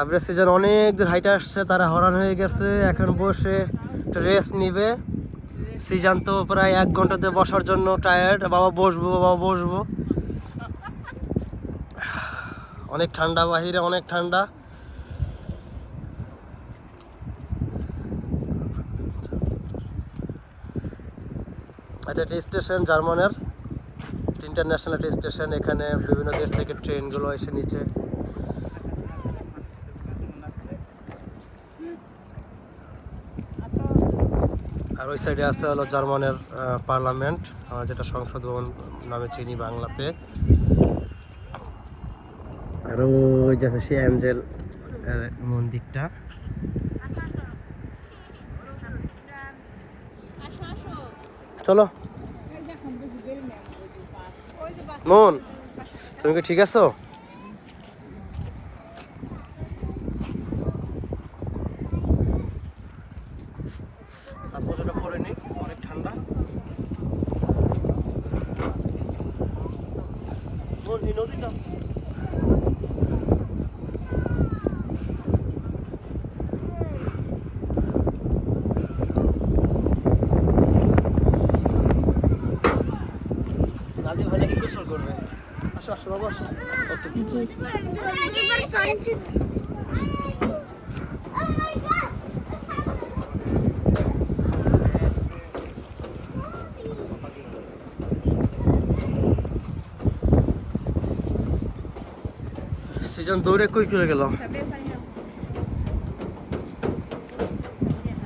সাবরের season অনেক দূর হাইটে আসছে, তারা হরান হয়ে গেছে, এখন বসে রেস্ট নিবে। সিজন তো প্রায় এক ঘন্টাতে বসার জন্য টায়ার্ড বাবা বসবো বাবা বসবো। অনেক ঠান্ডা বাহিরে, অনেক ঠান্ডা। এটা একটা স্টেশন, জার্মানের। ইন্টারন্যাশনাল স্টেশন, এখানে বিভিন্ন দেশ থেকে ট্রেনগুলো এসে নিচে আর ওই সাইডে আছে হলো জার্মানের পার্লামেন্ট যেটা সংসদ ভবন নামে চিনি বাংলাতে। আর ওই যে আছে সে অ্যাঞ্জেল মন্দিরটা। চলো। মন, তুমি কি ঠিক আছো তারপর যেটা পরে নি অনেক ঠান্ডা মন, এই নদীটা? করবে? আসো আসো বাবা আসো। সিজন দৌড়ে কই চলে গেল?